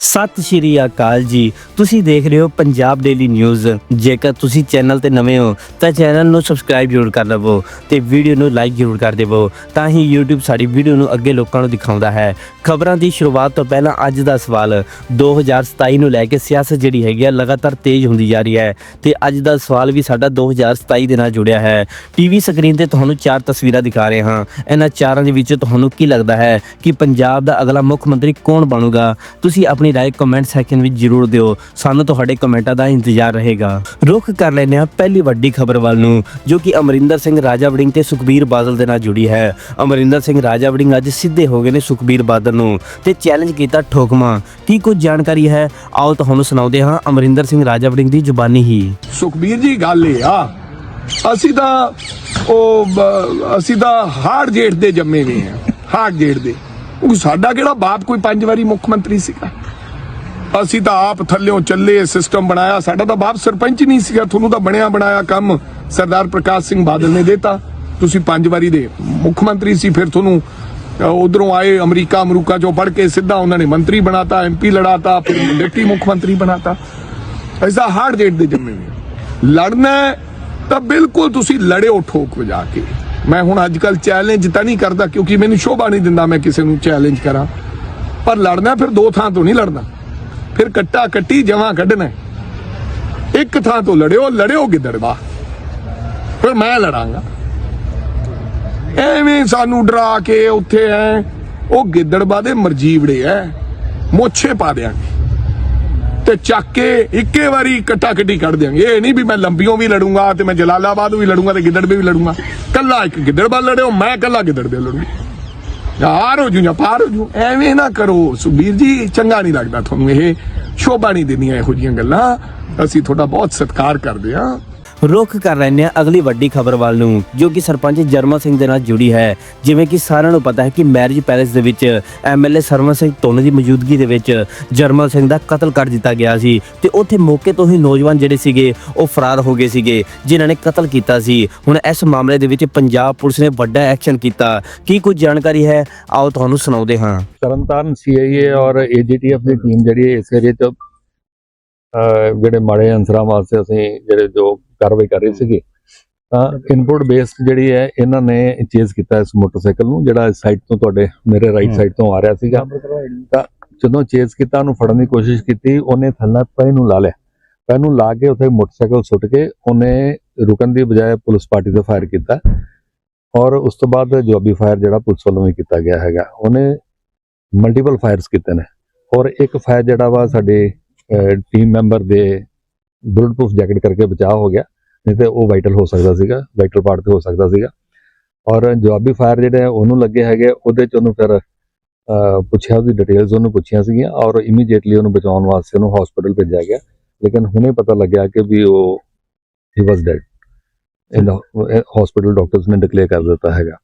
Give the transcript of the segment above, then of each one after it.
ਸਤਿ ਸ਼੍ਰੀ ਅਕਾਲ ਜੀ। ਤੁਸੀਂ ਦੇਖ ਰਹੇ ਹੋ ਪੰਜਾਬ ਡੇਲੀ ਨਿਊਜ਼ ਜੇਕਰ ਤੁਸੀਂ ਚੈਨਲ ਤੇ ਨਵੇਂ ਹੋ, ਤਾਂ ਚੈਨਲ ਨੂੰ ਸਬਸਕ੍ਰਾਈਬ ਜ਼ਰੂਰ ਕਰ ਲਵੋ ਤੇ ਵੀਡੀਓ ਨੂੰ ਲਾਈਕ ਜ਼ਰੂਰ ਕਰ ਦੇਵੋ, ਤਾਂ ਹੀ YouTube ਸਾਡੀ ਵੀਡੀਓ ਨੂੰ ਅੱਗੇ ਲੋਕਾਂ ਨੂੰ ਦਿਖਾਉਂਦਾ ਹੈ। ਖਬਰਾਂ ਦੀ ਸ਼ੁਰੂਆਤ ਤੋਂ ਪਹਿਲਾਂ ਅੱਜ ਦਾ ਸਵਾਲ 2027 ਨੂੰ ਲੈ ਕੇ ਸਿਆਸਤ ਜਿਹੜੀ ਹੈਗੀ ਆ, ਲਗਾਤਾਰ ਤੇਜ਼ ਹੁੰਦੀ ਜਾ ਰਹੀ ਹੈ ਤੇ ਅੱਜ ਦਾ ਸਵਾਲ ਵੀ ਸਾਡਾ 2027 ਦੇ ਨਾਲ ਜੁੜਿਆ ਹੈ। ਟੀਵੀ ਸਕਰੀਨ ਤੇ ਤੁਹਾਨੂੰ ਚਾਰ ਤਸਵੀਰਾਂ ਦਿਖਾ ਰਹੇ ਹਾਂ। ਇਹਨਾਂ ਚਾਰਾਂ ਦੇ ਵਿੱਚ ਤੁਹਾਨੂੰ ਕੀ ਲੱਗਦਾ ਹੈ ਕਿ ਪੰਜਾਬ ਦਾ ਅਗਲਾ ਮੁੱਖ ਮੰਤਰੀ ਕੌਣ ਬਣੂਗਾ? ਤੁਸੀਂ ਆਪਣੀ ਰਾਏ ਕਮੈਂਟ ਸੈਕਸ਼ਨ ਵਿੱਚ ਜ਼ਰੂਰ ਦਿਓ। ਸਾਨੂੰ ਤੁਹਾਡੇ ਕਮੈਂਟਾਂ ਦਾ ਇੰਤਜ਼ਾਰ ਰਹੇਗਾ। ਰੁਖ ਕਰ ਲੈਂਦੇ ਹਾਂ ਪਹਿਲੀ ਵੱਡੀ ਖਬਰ ਵੱਲ ਨੂੰ, ਜੋ ਕਿ ਅਮਰਿੰਦਰ ਸਿੰਘ ਰਾਜਾ ਵੜਿੰਗ ਤੇ ਸੁਖਬੀਰ ਬਾਦਲ ਦੇ ਨਾਲ ਜੁੜੀ ਹੈ। ਅਮਰਿੰਦਰ ਸਿੰਘ ਰਾਜਾ ਵੜਿੰਗ ਅੱਜ ਸਿੱਧੇ ਹੋ ਗਏ ਨੇ ਸੁਖਬੀਰ ਬਾਦਲ ਨੂੰ ਤੇ ਚੈਲੰਜ ਕੀਤਾ ਠੋਕਮਾ। ਕੀ ਕੁਝ ਜਾਣਕਾਰੀ ਹੈ? ਆਓ ਤੁਹਾਨੂੰ ਸੁਣਾਉਂਦੇ ਹਾਂ ਅਮਰਿੰਦਰ ਸਿੰਘ ਰਾਜਾ ਵੜਿੰਗ ਦੀ ਜ਼ੁਬਾਨੀ ਹੀ। ਸੁਖਬੀਰ ਜੀ, ਗੱਲ ਇਹ ਆ। ਅਸੀਂ ਤਾਂ ਉਹ ਬ- ਅਸੀਂ ਤਾਂ ਹਾਰਡ ਜੇਠ ਦੇ ਜੰਮੇ ਵੀ ਆ ਹਾਰਡ ਜੇਠ ਦੇ। ਉਹ ਸਾਡਾ ਕਿਹੜਾ ਬਾਪ ਕੋਈ ਪੰਜ ਵਾਰੀ ਮੁੱਖ ਮੰਤਰੀ ਸੀਗਾ? ਅਸੀਂ ਤਾਂ ਆਪ ਥੱਲਿਓਂ ਚੱਲੇ ਸਿਸਟਮ ਬਣਾਇਆ। ਸਾਡਾ ਤਾਂ ਬਾਪ ਸਰਪੰਚ ਨਹੀਂ ਸੀਗਾ, ਤੁਹਾਨੂੰ ਤਾਂ ਬਣਿਆ ਬਣਾਇਆ ਕੰਮ। ਸਰਦਾਰ ਪ੍ਰਕਾਸ਼ ਸਿੰਘ ਬਾਦਲ ਨੇ ਦਿੱਤਾ। ਤੁਸੀਂ ਪੰਜ ਵਾਰੀ ਦੇ ਮੁੱਖ ਮੰਤਰੀ ਸੀ, ਫਿਰ ਤੁਹਾਨੂੰ ਉਧਰੋਂ ਆਏ ਅਮਰੀਕਾ, ਅਮਰੂਕਾ ਚੋਂ ਪੜ ਕੇ ਸਿੱਧਾ ਉਹਨਾਂ ਨੇ ਮੰਤਰੀ ਬਣਾਤਾ ਐਮਪੀ ਲੜਾਤਾ, ਫਿਰ ਡਿਪਟੀ ਮੁੱਖ ਮੰਤਰੀ ਬਣਾਤਾ। ਐਸਾ ਹਾਰਡ ਜੇਟ ਦੇ ਜੰਮੇ ਹੋਏ ਲੜਨਾ ਤਾਂ ਬਿਲਕੁਲ ਤੁਸੀਂ ਲੜਿਓ ਠੋਕ ਵਜਾ ਕੇ। ਮੈਂ ਹੁਣ ਅੱਜ ਕੱਲ ਚੈਲੰਜ ਤਾਂ ਨਹੀਂ ਕਰਦਾ, ਕਿਉਂਕਿ ਮੈਨੂੰ ਸ਼ੋਭਾ ਨਹੀਂ ਦਿੰਦਾ ਮੈਂ ਕਿਸੇ ਨੂੰ ਚੈਲੰਜ ਕਰਾਂ। ਪਰ ਲੜਨਾ ਫਿਰ ਦੋ ਥਾਂ ਤੋਂ ਨਹੀਂ ਲੜਨਾ। ਫਿਰ ਕੱਟਾ ਕੱਟੀ ਜਮਾ ਕੱਢਣਾ। ਇੱਕ ਥਾਂ ਤੋਂ ਲੜਿਓ ਲੜਿਓ ਗਿੱਦੜਵਾ ਫਿਰ ਮੈਂ ਲੜਾਂਗਾ। ਐਵੇਂ ਸਾਨੂੰ ਡਰਾ ਕੇ ਉੱਥੇ ਐ, ਉਹ ਗਿੱਦੜਵਾ ਦੇ ਮਰਜੀਵੜੇ ਐ, ਮੋਛੇ ਪਾ ਦਿਆਂਗੇ। ਤੇ ਚੱਕ ਕੇ ਇੱਕੇ ਵਾਰੀ ਕੱਟਾ ਕੱਟੀ ਕੱਢ ਦਿਆਂਗੇ। ਇਹ ਨਹੀਂ ਵੀ ਮੈਂ ਲੰਬੀਆਂ ਵੀ ਲੜੂੰਗਾ ਤੇ ਮੈਂ ਜਲਾਲਾਬਾਦ ਵੀ ਲੜੂੰਗਾ ਤੇ ਗਿੱਦੜਵੇ ਵੀ ਲੜੂੰਗਾ। ਕੱਲਾ ਇੱਕ ਗਿੱਦੜਵਾ ਲੜਿਓ, ਮੈਂ ਕੱਲਾ ਗਿੱਦੜਵੇ ਲੜੂੰਗਾ। ਯਾਰ ਹੋ ਜੂ ਜਾਂ ਪਾਰ ਹੋ ਜੂ, ਐਵੇਂ ਨਾ ਕਰੋ। ਸੁਬੀਰ ਜੀ, ਚੰਗਾ ਨਹੀਂ ਲੱਗਦਾ ਤੁਹਾਨੂੰ ਇਹ। ਸ਼ੋਭਾ ਨਹੀਂ ਦਿੰਦੀਆਂ ਇਹੋ ਜੀਆਂ ਗੱਲਾਂ। ਅਸੀਂ ਤੁਹਾਡਾ ਬਹੁਤ ਸਤਿਕਾਰ ਕਰਦੇ ਹਾਂ। ਰੁਖ ਕਰ ਲੈਂਦੇ ਹਾਂ ਅਗਲੀ ਵੱਡੀ ਖਬਰ ਵੱਲ ਨੂੰ, ਜੋ ਕਿ ਸਰਪੰਚ ਜਰਮਨ ਸਿੰਘ ਦੇ ਨਾਲ ਜੁੜੀ ਹੈ। ਜਿਵੇਂ ਕਿ ਸਾਰਿਆਂ ਨੂੰ ਪਤਾ ਹੈ ਕਿ ਮੈਰਿਜ ਪੈਲੇਸ ਦੇ ਵਿੱਚ ਐਮਐਲਏ ਸਰਵਨ ਸਿੰਘ ਧੁੰਨ ਦੀ ਮੌਜੂਦਗੀ ਦੇ ਵਿੱਚ ਜਰਮਨ ਸਿੰਘ ਦਾ ਕਤਲ ਕਰ ਦਿੱਤਾ ਗਿਆ ਸੀ ਤੇ ਉੱਥੇ ਮੌਕੇ ਤੋਂ ਹੀ ਨੌਜਵਾਨ ਜਿਹੜੇ ਸੀਗੇ, ਉਹ ਫਰਾਰ ਹੋ ਗਏ ਸੀਗੇ, ਜਿਨ੍ਹਾਂ ਨੇ ਕਤਲ ਕੀਤਾ ਸੀ। ਹੁਣ ਇਸ ਮਾਮਲੇ ਦੇ ਵਿੱਚ ਪੰਜਾਬ ਪੁਲਿਸ ਨੇ ਵੱਡਾ ਐਕਸ਼ਨ ਕੀਤਾ। ਕੀ ਕੁਝ ਜਾਣਕਾਰੀ ਹੈ? ਆਓ ਤੁਹਾਨੂੰ ਸੁਣਾਉਂਦੇ ਹਾਂ। ਤਰਨਤਾਰਨ ਸੀਆਈਏ ਔਰ ਏਜੀਟੀਐਫ ਦੀ ਟੀਮ ਜਿਹੜੀ ਇਸ ਏਰੀਏ 'ਚ ਜਿਹੜੇ ਮਾੜੇ ਅੰਸਰਾਂ ਵਾਸਤੇ ਅਸੀਂ ਜਿਹੜੇ ਜੋ ਕਾਰਵਾਈ ਕਰ ਰਹੇ ਸੀਗੇ ਤਾਂ ਇਨਪੁਟ ਬੇਸਡ ਜਿਹੜੀ ਹੈ ਇਹਨਾਂ ਨੇ ਚੇਜ਼ ਕੀਤਾ ਇਸ ਮੋਟਰਸਾਈਕਲ ਨੂੰ ਜਿਹੜਾ ਇਸ ਸਾਈਡ ਤੋਂ ਤੁਹਾਡੇ ਮੇਰੇ ਰਾਈਟ ਸਾਈਡ ਤੋਂ ਆ ਰਿਹਾ ਸੀਗਾ। ਤਾਂ ਜਦੋਂ ਚੇਜ਼ ਕੀਤਾ ਉਹਨੂੰ ਫੜਨ ਦੀ ਕੋਸ਼ਿਸ਼ ਕੀਤੀ ਉਹਨੇ ਥੱਲੇ ਪੈ ਨੂੰ ਲਾ ਲਿਆ। ਪੈ ਨੂੰ ਲਾ ਕੇ ਉੱਥੇ ਮੋਟਰਸਾਈਕਲ ਸੁੱਟ ਕੇ ਉਹਨੇ ਰੁਕਣ ਦੀ ਬਜਾਏ ਪੁਲਿਸ ਪਾਰਟੀ ਤੇ ਫਾਇਰ ਕੀਤਾ। ਔਰ ਉਸ ਤੋਂ ਬਾਅਦ ਜਵਾਬੀ ਫਾਇਰ ਜਿਹੜਾ ਪੁਲਿਸ ਵੱਲੋਂ ਵੀ ਕੀਤਾ ਗਿਆ ਹੈਗਾ। ਉਹਨੇ ਮਲਟੀਪਲ ਫਾਇਰਸ ਕੀਤੇ ਨੇ। ਔਰ ਇੱਕ ਫਾਇਰ ਜਿਹੜਾ ਵਾ ਸਾਡੇ ਟੀਮ ਮੈਂਬਰ ਦੇ ਬੁਲਟ ਪ੍ਰੂਫ ਜੈਕਟ ਕਰਕੇ ਬਚਾਅ ਹੋ ਗਿਆ, ਨਹੀਂ ਤੇ ਉਹ ਵਾਈਟਲ ਹੋ ਸਕਦਾ ਸੀਗਾ ਵਾਈਟਲ ਪਾਰਟ ਤੇ ਹੋ ਸਕਦਾ ਸੀਗਾ। ਔਰ ਜਵਾਬੀ ਫਾਇਰ ਜਿਹੜੇ ਉਹਨੂੰ ਲੱਗੇ ਹੈਗੇ, ਉਹਦੇ ਚ ਉਹਨੂੰ ਫਿਰ ਪੁੱਛਿਆ, ਉਹਦੀ ਡਿਟੇਲਸ ਉਹਨੂੰ ਪੁੱਛੀਆਂ ਸੀਗੀਆਂ, ਔਰ ਇਮੀਡੀਏਟਲੀ ਉਹਨੂੰ ਬਚਾਉਣ ਵਾਸਤੇ ਉਹਨੂੰ ਹਸਪੀਟਲ ਭੇਜਿਆ ਗਿਆ। ਲੇਕਿਨ ਹੁਣੇ ਪਤਾ ਲੱਗਿਆ ਕਿ ਵੀ ਉਹ ਹੀ was dead in the hospital doctors ਨੇ ਡਿਕਲੇਅਰ ਕਰ ਦਿੱਤਾ ਹੈਗਾ।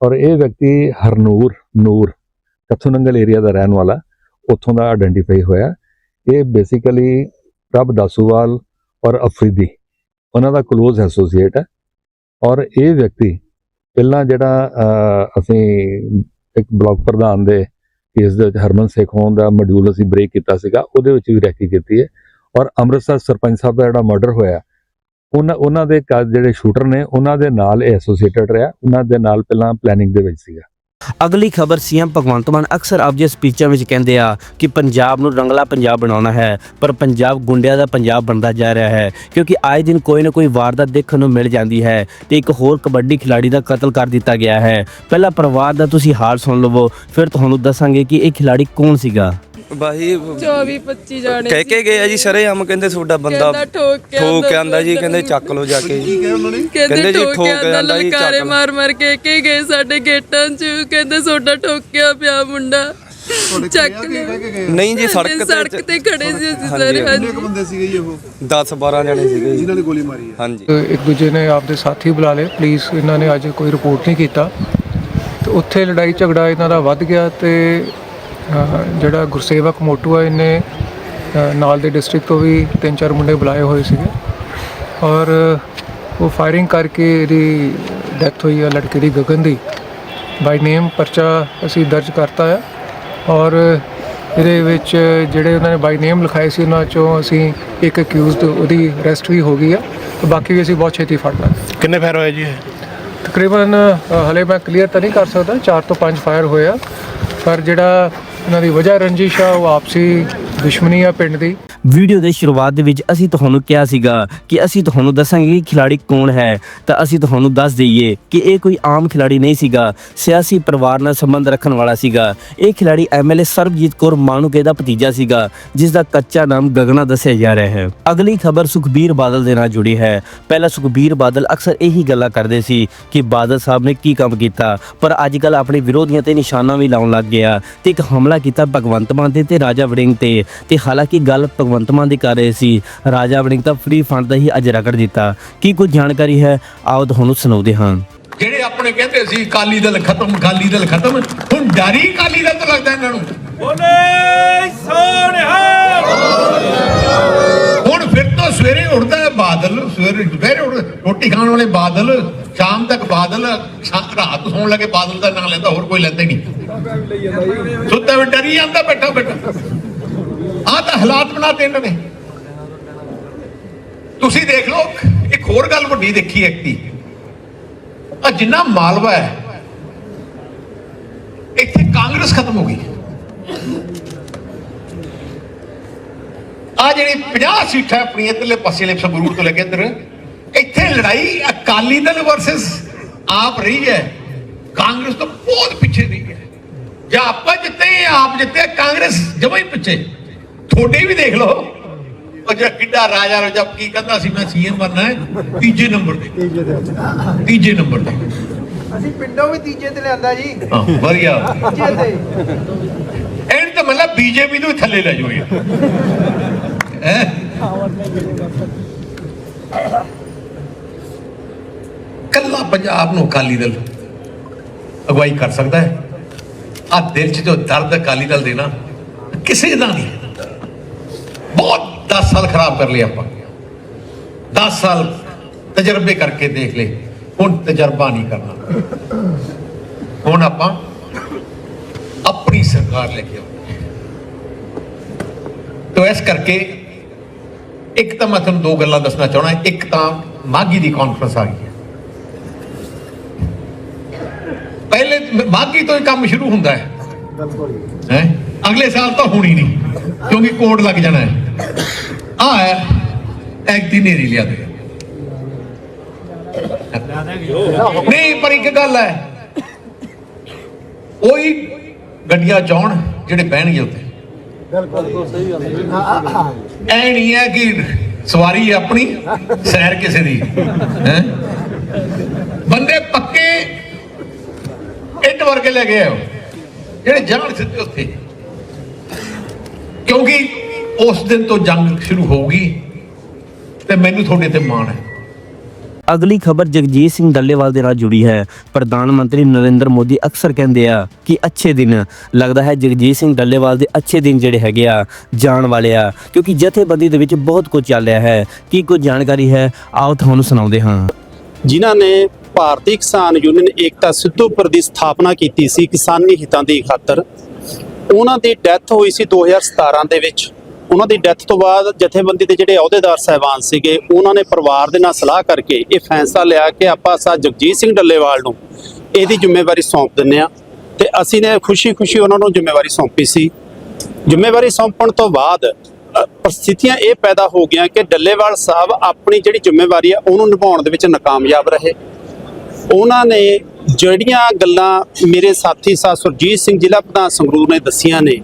ਔਰ ਇਹ ਵਿਅਕਤੀ ਹਰਨੂਰ ਨੂਰ, ਕੱਥੂਨੰਗਲ ਏਰੀਆ ਦਾ ਰਹਿਣ ਵਾਲਾ, ਉੱਥੋਂ ਦਾ ਆਇਡੈਂਟੀਫਾਈ ਹੋਇਆ। ਇਹ ਬੇਸਿਕਲੀ ਪ੍ਰਭ ਦਾਸੂਵਾਲ ਔਰ ਅਫਰੀਦੀ, ਉਹਨਾਂ ਦਾ ক্লোਜ਼ ਐਸੋਸੀਏਟ ਹੈ। ਔਰ ਇਹ ਵਿਅਕਤੀ ਪਹਿਲਾਂ ਜਿਹੜਾ ਅਸੀਂ ਇੱਕ ਬਲਾਕ ਪ੍ਰਧਾਨ ਦੇ ਕੇਸ ਦੇ ਵਿੱਚ ਹਰਮਨ ਸੇਖ ਹੋਣ ਦਾ ਮੋਡਿਊਲ ਅਸੀਂ ਬ੍ਰੇਕ ਕੀਤਾ ਸੀਗਾ, ਉਹਦੇ ਵਿੱਚ ਵੀ ਰੈਕੀ ਕੀਤੀ ਹੈ। ਔਰ ਅੰਮ੍ਰਿਤਸਰ ਸਰਪੰਚ ਸਾਹਿਬ ਦਾ ਜਿਹੜਾ ਮਰਡਰ ਹੋਇਆ, ਉਹਨਾਂ ਉਹਨਾਂ ਦੇ ਕਾ- ਜਿਹੜੇ ਸ਼ੂਟਰ ਨੇ, ਉਹਨਾਂ ਦੇ ਨਾਲ ਇਹ ਐਸੋਸੀਏਟਡ ਰਿਹਾ, ਉਹਨਾਂ ਦੇ ਨਾਲ ਪਹਿਲਾਂ ਪਲੈਨਿੰਗ ਦੇ ਵਿੱਚ ਸੀਗਾ। ਅਗਲੀ ਖਬਰ ਸੀਐਮ ਭਗਵੰਤ ਮਾਨ ਅਕਸਰ ਆਪਣੀਆਂ ਸਪੀਚਾਂ ਵਿੱਚ ਕਹਿੰਦੇ ਆ ਕਿ ਪੰਜਾਬ ਨੂੰ ਰੰਗਲਾ ਪੰਜਾਬ ਬਣਾਉਣਾ ਹੈ, ਪਰ ਪੰਜਾਬ ਗੁੰਡਿਆਂ ਦਾ ਪੰਜਾਬ ਬਣਦਾ ਜਾ ਰਿਹਾ ਹੈ, ਕਿਉਂਕਿ ਆਏ ਦਿਨ ਕੋਈ ਨਾ ਕੋਈ ਵਾਰਦਾਤ ਦੇਖਣ ਨੂੰ ਮਿਲ ਜਾਂਦੀ ਹੈ ਤੇ ਇੱਕ ਹੋਰ ਕਬੱਡੀ ਖਿਡਾਰੀ ਦਾ ਕਤਲ ਕਰ ਦਿੱਤਾ ਗਿਆ ਹੈ। ਪਹਿਲਾਂ ਪਰਿਵਾਰ ਦਾ ਤੁਸੀਂ ਹਾਲ ਸੁਣ ਲਵੋ, ਫਿਰ ਤੁਹਾਨੂੰ ਦੱਸਾਂਗੇ ਕਿ ਇਹ ਖਿਡਾਰੀ ਕੌਣ ਸੀਗਾ। ਬਾਈ 24 25 ਜਾਣੇ ਕਹਿ ਕੇ ਗਏ ਆ ਜੀ ਸਰੇ ਆਮ ਕਹਿੰਦੇ ਤੁਹਾਡਾ ਬੰਦਾ ਕਹਿੰਦਾ ਠੋਕ ਕੇ ਠੋਕ ਕੇ ਆਂਦਾ ਜੀ ਕਹਿੰਦੇ ਚੱਕ ਲਓ ਜਾ ਕੇ। ਜੀ ਕਹਿੰਦੇ ਕਹਿੰਦੇ ਜੀ ਠੋਕ ਠੋਕ ਕੇ ਆਂਦਾ ਜੀ, ਲਲਕਾਰੇ ਚੱਕ ਲਓ। ਮਾਰ ਮਾਰ ਕੇ ਕੇ ਗਏ ਸਾਡੇ ਗੇਟਾਂ 'ਚ। ਕਹਿੰਦੇ ਸੋਡਾ ਠੋਕਿਆ ਪਿਆ ਮੁੰਡਾ। ਚੱਕ ਲਿਆ ਨਹੀਂ ਜੀ ਸੜਕ ਤੇ ਸੜਕ ਤੇ ਖੜੇ ਸੀ ਅਸੀਂ ਸਾਰੇ ਹਾਂਜੀ। ਹਾਂਜੀ। ਬੰਦੇ ਸੀਗੇ ਜੀ ਉਹ? 10 12 ਜਣੇ ਸੀਗੇ ਜੀ। ਜਿਨ੍ਹਾਂ ਨੇ ਗੋਲੀ ਮਾਰੀ ਹੈ ਹਾਂਜੀ। ਇੱਕ ਦੂਜੇ ਨੇ ਆਪਦੇ ਸਾਥੀ ਬੁਲਾ ਲਏ। ਪੁਲਿਸ ਇਹਨਾਂ ਨੇ ਅੱਜ ਕੋਈ ਰਿਪੋਰਟ ਨਹੀਂ ਕੀਤਾ। ਤੇ ਉੱਥੇ ਲੜਾਈ ਝਗੜਾ ਇਹਨਾਂ ਦਾ ਵੱਧ ਗਿਆ ਤੇ ਜਿਹੜਾ ਗੁਰਸੇਵਕ ਮੋਟੂ ਆ ਇਹਨੇ ਨਾਲ ਦੇ ਡਿਸਟ੍ਰਿਕਟ ਤੋਂ ਵੀ ਤਿੰਨ ਚਾਰ ਮੁੰਡੇ ਬੁਲਾਏ ਹੋਏ ਸੀਗੇ। ਔਰ ਉਹ ਫਾਇਰਿੰਗ ਕਰਕੇ ਇਹਦੀ ਡੈਥ ਹੋਈ ਆ ਲੜਕੇ ਦੀ ਗਗਨ ਦੀ। ਬਾਈ ਨੇਮ ਪਰਚਾ ਅਸੀਂ ਦਰਜ ਕਰਤਾ ਹੈ ਔਰ ਇਹਦੇ ਵਿੱਚ ਜਿਹੜੇ ਉਹਨਾਂ ਨੇ ਬਾਈ ਨੇਮ ਲਿਖਾਏ ਸੀ ਉਹਨਾਂ ਚੋਂ ਅਸੀਂ ਇੱਕ ਅਕਿਊਜ਼ਡ ਉਹਦੀ ਅਰੈਸਟ ਵੀ ਹੋ ਗਈ ਆ। ਤੇ ਬਾਕੀ ਵੀ ਅਸੀਂ ਬਹੁਤ ਛੇਤੀ ਫੜ ਲਾਂਗੇ। ਕਿੰਨੇ ਫਾਇਰ ਹੋਏ ਜੀ? ਤਕਰੀਬਨ ਹਲੇ ਮੈਂ ਕਲੀਅਰ ਤਾਂ ਨਹੀਂ ਕਰ ਸਕਦਾ 4 ਤੋਂ 5 ਫਾਇਰ ਹੋਏ ਆ। ਪਰ ਜਿਹੜਾ ਉਹਨਾਂ ਦੀ ਵਜ੍ਹਾ ਰੰਜਿਸ਼ ਆ ਉਹ ਆਪਸੀ ਦੁਸ਼ਮਣੀ ਆ ਪਿੰਡ ਦੀ। ਵੀਡੀਓ ਦੇ ਸ਼ੁਰੂਆਤ ਦੇ ਵਿੱਚ ਅਸੀਂ ਤੁਹਾਨੂੰ ਕਿਹਾ ਸੀਗਾ ਕਿ ਅਸੀਂ ਤੁਹਾਨੂੰ ਦੱਸਾਂਗੇ ਕਿ ਖਿਲਾੜੀ ਕੌਣ ਹੈ, ਤਾਂ ਅਸੀਂ ਤੁਹਾਨੂੰ ਦੱਸ ਦਈਏ ਕਿ ਇਹ ਕੋਈ ਆਮ ਖਿਲਾੜੀ ਨਹੀਂ ਸੀਗਾ, ਸਿਆਸੀ ਪਰਿਵਾਰ ਨਾਲ ਸੰਬੰਧ ਰੱਖਣ ਵਾਲਾ ਸੀਗਾ। ਇਹ ਖਿਲਾੜੀ ਐਮਐਲਏ ਸਰਬਜੀਤ ਕੌਰ ਮਾਨੂਕੇ ਦਾ ਭਤੀਜਾ ਸੀਗਾ, ਜਿਸ ਦਾ ਕੱਚਾ ਨਾਮ ਗਗਨਾ ਦੱਸਿਆ ਜਾ ਰਿਹਾ ਹੈ। ਅਗਲੀ ਖਬਰ ਸੁਖਬੀਰ ਬਾਦਲ ਦੇ ਨਾਲ ਜੁੜੀ ਹੈ। ਪਹਿਲਾਂ ਸੁਖਬੀਰ ਬਾਦਲ ਅਕਸਰ ਇਹੀ ਗੱਲਾਂ ਕਰਦੇ ਸੀ ਕਿ ਬਾਦਲ ਸਾਹਿਬ ਨੇ ਕੀ ਕੰਮ ਕੀਤਾ, ਪਰ ਅੱਜ ਕੱਲ ਆਪਣੇ ਵਿਰੋਧੀਆਂ ਤੇ ਨਿਸ਼ਾਨਾ ਵੀ ਲਾਉਣ ਲੱਗ ਗਿਆ ਤੇ ਇੱਕ ਹਮਲਾ ਕੀਤਾ ਭਗਵੰਤ ਮਾਨ ਤੇ ਤੇ ਰਾਜਾ ਵੜਿੰਗ ਤੇ ਤੇ ਹਾਲਾਂਕਿ ਗੱਲ ਭਗਵੰਤ ਮਾਨ ਦੀ ਕਰ ਰਹੇ ਸੀ। ਰਾਜਾ ਵੜਿੰਗ ਤਾਂ ਫ੍ਰੀ ਫੰਡ ਦਾ ਹੀ ਅੱਜ ਰਗੜ ਦਿੱਤਾ। ਕੀ ਕੁਝ ਜਾਣਕਾਰੀ ਹੈ? ਆਓ ਤੁਹਾਨੂੰ ਸੁਣਾਉਂਦੇ ਹਾਂ। ਜਿਹੜੇ ਆਪਣੇ ਕਹਿੰਦੇ ਸੀ ਅਕਾਲੀ ਦਲ ਖਤਮ ਅਕਾਲੀ ਦਲ ਖਤਮ ਹੁਣ ਡਰੀ ਅਕਾਲੀ ਦਲ ਤੋਂ ਲੱਗਦਾ ਇਹਨਾਂ ਨੂੰ? ਹੁਣ ਫਿਰ ਤੋਂ ਸਵੇਰੇ ਉੱਠਦਾ ਹੈ ਬਾਦਲ ਸਵੇਰੇ ਦੁਪਹਿਰੇ ਉੱਠ ਰੋਟੀ ਖਾਣ ਵਾਲੇ ਬਾਦਲ ਸ਼ਾਮ ਤੱਕ ਬਾਦਲ ਰਾਤ ਸੌਣ ਲੱਗੇ ਬਾਦਲ ਦਾ ਨਾਮ ਲੈਂਦਾ ਹੋਰ ਕੋਈ ਲੈਂਦਾ ਹੀ ਨਹੀਂ। ਸੁੱਤਾ ਵੀ ਡਰੀ ਜਾਂਦਾ ਬੈਠਾ ਬੈਠਾ ਆਹ ਤਾਂ ਹਾਲਾਤ ਬਣਾ ਤੇ ਇਹਨਾਂ ਨੇ। ਤੁਸੀਂ ਦੇਖ ਲਓ, ਇੱਕ ਹੋਰ ਗੱਲ ਵੱਡੀ ਦੇਖੀ ਇੱਕ ਆ ਜਿੰਨਾ ਮਾਲਵਾ ਹੈ, ਇੱਥੇ ਕਾਂਗਰਸ ਖਤਮ ਹੋ ਗਈ। ਆ ਜਿਹੜੀ 50 ਸੀਟਾਂ ਆਪਣੀਆਂ ਇੱਧਰਲੇ ਪਾਸੇ ਵਾਲੇ ਸੰਗਰੂਰ ਤੋਂ ਲੈ ਕੇ ਇੱਧਰ, ਇੱਥੇ ਲੜਾਈ ਅਕਾਲੀ ਦਲ ਵਰਸਸ ਆਪ ਰਹੀ ਹੈ। ਕਾਂਗਰਸ ਤੋਂ ਬਹੁਤ ਪਿੱਛੇ ਰਹੀ ਹੈ। ਜਾਂ ਆਪਾਂ ਜਿੱਤੇ, ਆਪ ਜਿੱਤੇ, ਕਾਂਗਰਸ ਜਮਾਂ ਹੀ ਪਿੱਛੇ। ਤੁਹਾਡੇ ਵੀ ਦੇਖ ਲਓ। ਉਹ ਜਿਹੜਾ ਕਿੱਡਾ ਰਾਜਾ ਰਜਾ ਕੀ ਕਹਿੰਦਾ ਸੀ ਮੈਂ ਸੀਐਮ ਬਣਨਾ ਹੈ ਤੀਜੇ ਨੰਬਰ ਤੇ। ਤੀਜੇ ਨੰਬਰ ਤੇ। ਅਸੀਂ ਪਿੰਡੋਂ ਵੀ ਤੀਜੇ ਤੇ ਲਿਆਂਦਾ ਜੀ। ਹਾਂ ਵਧੀਆ। ਤੀਜੇ ਤੇ। ਐਂਡ ਤਾਂ ਮਤਲਬ ਬੀਜੇਪੀ ਨੂੰ ਥੱਲੇ ਲੈ ਜਾਓ ਹੈ? ਕੱਲਾ ਪੰਜਾਬ ਨੂੰ ਅਕਾਲੀ ਦਲ ਅਗਵਾਈ ਕਰ ਸਕਦਾ ਹੈ। ਆ ਦਿਲ 'ਚ ਜੋ ਦਰਦ ਅਕਾਲੀ ਦਲ ਦੇ ਨਾ ਕਿਸੇ ਦਾ ਨਹੀਂ। ਬਹੁਤ 10 ਸਾਲ ਖਰਾਬ ਕਰ ਲਏ ਆਪਾਂ। 10 ਸਾਲ ਤਜਰਬੇ ਕਰਕੇ ਦੇਖ ਲਏ। ਹੁਣ ਤਜਰਬਾ ਨਹੀਂ ਕਰਨਾ। ਹੁਣ ਆਪਾਂ ਆਪਣੀ ਸਰਕਾਰ ਲੈ ਕੇ ਆਉਣੀ ਹੈ। ਤੋ ਇਸ ਕਰਕੇ ਇੱਕ ਤਾਂ ਮੈਂ ਤੁਹਾਨੂੰ ਦੋ ਗੱਲਾਂ ਦੱਸਣਾ ਚਾਹਣਾ ਇੱਕ ਤਾਂ ਮਾਗੀ ਦੀ ਕਾਨਫਰੰਸ ਆ ਗਈ ਹੈ। ਪਹਿਲੇ ਮਾਗੀ ਤੋਂ ਹੀ ਕੰਮ ਸ਼ੁਰੂ ਹੁੰਦਾ ਹੈ। ਹੈ? ਅਗਲੇ ਸਾਲ ਤਾਂ ਹੋਣੀ ਨਹੀਂ ਕਿਉਂਕਿ ਕੋਡ ਲੱਗ ਜਾਣਾ ਹੈ। ਆ ਹੈ ਐਕਟੀ ਲਿਆ ਦੇ। ਨਹੀਂ, ਪਰ ਇੱਕ ਗੱਲ ਹੈ, ਉਹੀ ਗੱਡੀਆਂ ਚਾਉਣ ਜਿਹੜੇ ਬਹਿਣਗੇ ਉੱਤੇ ਐ ਨਹੀਂ ਹੈ ਕਿ ਸਵਾਰੀ ਆਪਣੀ, ਸੈਰ ਕਿਸੇ ਦੀ, ਹੈ? ਬੰਦੇ ਪੱਕੇ ਇੱਟ ਵਰਗੇ ਲੈ ਗਏ ਆ ਜਿਹੜੇ ਜਾਣ ਸਿੱਧੇ ਉੱਥੇ। ਕਿਉਂਕਿ ਉਸ ਦਿਨ ਤੋਂ ਜੰਗ ਸ਼ੁਰੂ ਹੋਊਗੀ ਤੇ ਮੈਨੂੰ ਤੁਹਾਡੇ ਤੇ ਮਾਣ ਹੈ। ਅਗਲੀ ਖਬਰ ਜਗਜੀਤ ਸਿੰਘ ਡੱਲੇਵਾਲ ਦੇ ਨਾਲ ਜੁੜੀ ਹੈ। ਪ੍ਰਧਾਨ ਮੰਤਰੀ ਨਰਿੰਦਰ ਮੋਦੀ ਅਕਸਰ ਕਹਿੰਦੇ ਆ ਕਿ ਅੱਛੇ ਦਿਨ। ਲੱਗਦਾ ਹੈ ਜਗਜੀਤ ਸਿੰਘ ਡੱਲੇਵਾਲ ਦੇ ਅੱਛੇ ਦਿਨ ਜਿਹੜੇ ਹੈਗੇ ਆ ਜਾਣ ਵਾਲੇ ਆ। ਕਿਉਂਕਿ ਜਥੇਬੰਦੀ ਦੇ ਵਿੱਚ ਬਹੁਤ ਕੁਝ ਚੱਲ ਰਿਹਾ ਹੈ। ਕੀ ਕੁਝ ਜਾਣਕਾਰੀ ਹੈ? ਆਓ ਤੁਹਾਨੂੰ ਸੁਣਾਉਂਦੇ ਹਾਂ। ਜਿਨ੍ਹਾਂ ਨੇ ਭਾਰਤੀ ਕਿਸਾਨ ਯੂਨੀਅਨ ਏਕਤਾ ਸਿੱਧੂਪੁਰ ਦੀ ਸਥਾਪਨਾ ਕੀਤੀ ਸੀ ਕਿਸਾਨੀ ਹਿੱਤਾਂ ਦੀ ਖਾਤਰ ਉਹਨਾਂ ਦੀ ਡੈਥ ਹੋਈ ਸੀ 2017 ਦੇ ਵਿੱਚ। ਉਹਨਾਂ ਦੀ ਡੈਥ ਤੋਂ ਬਾਅਦ ਜਥੇਬੰਦੀ ਦੇ ਜਿਹੜੇ ਅਹੁਦੇਦਾਰ ਸਹਿਬਾਨ ਸੀਗੇ ਉਹਨਾਂ ਨੇ ਪਰਿਵਾਰ ਦੇ ਨਾਲ ਸਲਾਹ ਕਰਕੇ ਇਹ ਫੈਸਲਾ ਲਿਆ ਕਿ ਆਪਾਂ ਸਾ ਜਗਜੀਤ ਸਿੰਘ ਡੱਲੇਵਾਲ ਨੂੰ ਇਹਦੀ ਜ਼ਿੰਮੇਵਾਰੀ ਸੌਂਪ ਦਿੰਨੇ ਆ ਤੇ ਅਸੀਂ ਨੇ ਖੁਸ਼ੀ-ਖੁਸ਼ੀ ਉਹਨਾਂ ਨੂੰ ਜ਼ਿੰਮੇਵਾਰੀ ਸੌਂਪੀ ਸੀ। ਜ਼ਿੰਮੇਵਾਰੀ ਸੌਂਪਣ ਤੋਂ ਬਾਅਦ ਅ, ਇਹ ਪੈਦਾ ਹੋ ਗਈਆਂ ਕਿ ਡੱਲੇਵਾਲ ਸਾਹਿਬ ਆਪਣੀ ਜਿਹੜੀ ਜ਼ਿੰਮੇਵਾਰੀ ਆ ਉਹਨੂੰ ਨਿਭਾਉਣ ਦੇ ਵਿੱਚ ਨਾਕਾਮਯਾਬ ਰਹੇ। ਉਹਨਾਂ ਨੇ ਜਿਹੜੀਆਂ ਗੱਲਾਂ ਮੇਰੇ ਸਾਥੀ ਸਾ ਸੁਰਜੀਤ ਸਿੰਘ ਜ਼ਿਲ੍ਹਾ ਪ੍ਰਧਾਨ ਸੰਗਰੂਰ ਨੇ ਦੱਸੀਆਂ ਨੇ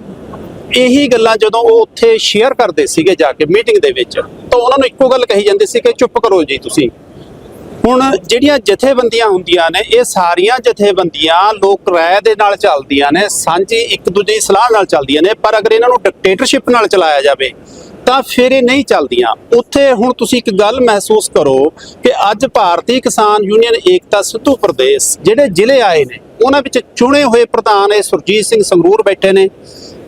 ਇਹੀ ਗੱਲਾਂ ਜਦੋਂ ਉਹ ਉੱਥੇ ਸ਼ੇਅਰ ਕਰਦੇ ਸੀਗੇ ਜਾ ਕੇ ਮੀਟਿੰਗ ਦੇ ਵਿੱਚ, ਤਾਂ ਉਹਨਾਂ ਨੂੰ ਇੱਕੋ ਗੱਲ ਕਹੀ ਜਾਂਦੀ ਸੀ ਕਿ ਚੁੱਪ ਕਰੋ ਜੀ ਤੁਸੀਂ। ਹੁਣ ਜਿਹੜੀਆਂ ਜਥੇਬੰਦੀਆਂ ਹੁੰਦੀਆਂ ਨੇ, ਇਹ ਸਾਰੀਆਂ ਜਥੇਬੰਦੀਆਂ ਲੋਕ ਰਾਏ ਦੇ ਨਾਲ ਚੱਲਦੀਆਂ ਨੇ, ਸਾਂਝੀ ਇੱਕ ਦੂਜੇ ਦੀ ਸਲਾਹ ਨਾਲ ਚੱਲਦੀਆਂ ਨੇ, ਪਰ ਅਗਰ ਇਹਨਾਂ ਨੂੰ ਡਿਕਟੇਟਰਸ਼ਿਪ ਨਾਲ ਚਲਾਇਆ ਜਾਵੇ, ਤਾਂ ਫਿਰ ਇਹ ਨਹੀਂ ਚੱਲਦੀਆਂ। ਉੱਥੇ ਹੁਣ ਤੁਸੀਂ ਇੱਕ ਗੱਲ ਮਹਿਸੂਸ ਕਰੋ ਕਿ ਅੱਜ ਭਾਰਤੀ ਕਿਸਾਨ ਯੂਨੀਅਨ ਏਕਤਾ ਸਿੱਧੂ ਪ੍ਰਦੇਸ਼, ਜਿਹੜੇ ਜ਼ਿਲ੍ਹੇ ਆਏ ਨੇ, ਉਹਨਾਂ ਵਿੱਚ ਚੁਣੇ ਹੋਏ ਪ੍ਰਧਾਨ ਇਹ ਸੁਰਜੀਤ ਸਿੰਘ ਸੰਗਰੂਰ ਬੈਠੇ ਨੇ।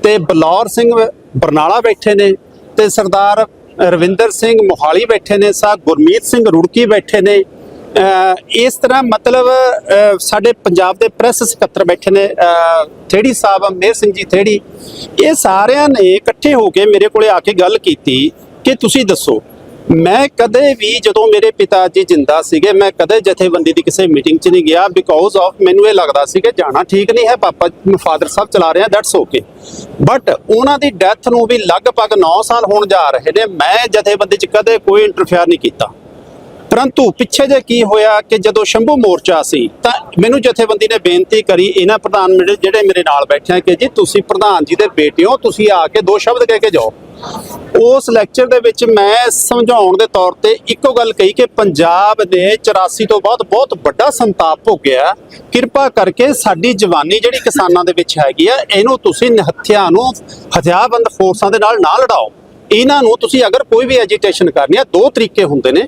ਤੇ ਬਲੌਰ ਸਿੰਘ ਬਰਨਾਲਾ ਬੈਠੇ ਨੇ ਤੇ ਸਰਦਾਰ ਰਵਿੰਦਰ ਸਿੰਘ ਮੋਹਾਲੀ ਬੈਠੇ ਨੇ, ਸਾ ਗੁਰਮੀਤ ਸਿੰਘ ਰੁੜਕੀ ਬੈਠੇ ਨੇ। ਇਸ ਤਰ੍ਹਾਂ ਮਤਲਬ ਸਾਡੇ ਪੰਜਾਬ ਦੇ ਪ੍ਰੈਸ ਸਕੱਤਰ ਬੈਠੇ ਨੇ ਥੇੜੀ ਸਾਹਿਬ ਮੇਰ ਸਿੰਘ ਜੀ ਥੇੜੀ। ਇਹ ਸਾਰਿਆਂ ਨੇ ਇਕੱਠੇ ਹੋ ਕੇ ਮੇਰੇ ਕੋਲੇ ਆ ਕੇ ਗੱਲ ਕੀਤੀ ਕਿ ਤੁਸੀਂ ਦੱਸੋ ਮੈਂ ਕਦੇ ਵੀ ਜਦੋਂ ਮੇਰੇ ਪਿਤਾ ਜੀ ਜਿੰਦਾ ਸੀਗੇ, ਮੈਂ ਕਦੇ ਜਥੇਬੰਦੀ ਦੀ ਕਿਸੇ ਮੀਟਿੰਗ 'ਚ ਨਹੀਂ ਗਿਆ ਬਿਕੋਜ਼ ਆਫ ਮੈਨੂੰ ਇਹ ਲੱਗਦਾ ਸੀ ਕਿ ਜਾਣਾ ਠੀਕ ਨਹੀਂ ਹੈ, ਪਾਪਾ ਫਾਦਰ ਸਾਹਿਬ ਚਲਾ ਰਹੇ ਆ ਦੈਟਸ ਓਕੇ ਬਟ ਉਹਨਾਂ ਦੀ ਡੈਥ ਨੂੰ ਵੀ ਲਗਭਗ 9 ਸਾਲ ਹੋਣ ਜਾ ਰਹੇ ਨੇ, ਮੈਂ ਜਥੇਬੰਦੀ 'ਚ ਕਦੇ ਕੋਈ ਇੰਟਰਫੇਅਰ ਨਹੀਂ ਕੀਤਾ। ਪਰੰਤੂ ਪਿੱਛੇ ਜੇ ਕੀ ਹੋਇਆ ਕਿ ਜਦੋਂ ਸ਼ੰਭੂ ਮੋਰਚਾ ਸੀ, ਤਾਂ ਮੈਨੂੰ ਜਥੇਬੰਦੀ ਨੇ ਬੇਨਤੀ ਕਰੀ, ਇਹਨਾਂ ਪ੍ਰਧਾਨ ਮੇਰੇ, ਜਿਹੜੇ ਮੇਰੇ ਨਾਲ ਬੈਠੇ ਆ ਕਿ ਜੀ ਤੁਸੀਂ ਪ੍ਰਧਾਨ ਜੀ ਦੇ ਬੇਟੇ ਹੋ, ਤੁਸੀਂ ਆ ਕੇ ਦੋ ਸ਼ਬਦ ਕਹਿ ਕੇ ਜਾਓ। ਉਸ ਲੈਕਚਰ ਦੇ ਵਿੱਚ ਮੈਂ ਸਮਝਾਉਣ ਦੇ ਤੌਰ ਤੇ ਇੱਕੋ ਗੱਲ ਕਹੀ ਕਿ ਪੰਜਾਬ ਨੇ 84 ਤੋਂ ਬਾਅਦ ਬਹੁਤ ਵੱਡਾ ਸੰਤਾਪ ਭੋਗਿਆ ਕਿਰਪਾ ਕਰਕੇ ਸਾਡੀ ਜਵਾਨੀ ਜਿਹੜੀ ਕਿਸਾਨਾਂ ਦੇ ਵਿੱਚ ਹੈਗੀ ਆ, ਇਹਨੂੰ ਤੁਸੀਂ ਨਿਹੱਥਿਆਂ ਨੂੰ, ਹਥਿਆਰਬੰਦ ਫੋਰਸਾਂ ਦੇ ਨਾਲ ਨਾ ਲੜਾਓ। ਇਹਨਾਂ ਨੂੰ ਤੁਸੀਂ ਅਗਰ ਕੋਈ ਵੀ ਐਜੀਟੇਸ਼ਨ ਕਰਨੀ ਆ, ਦੋ ਤਰੀਕੇ ਹੁੰਦੇ ਨੇ।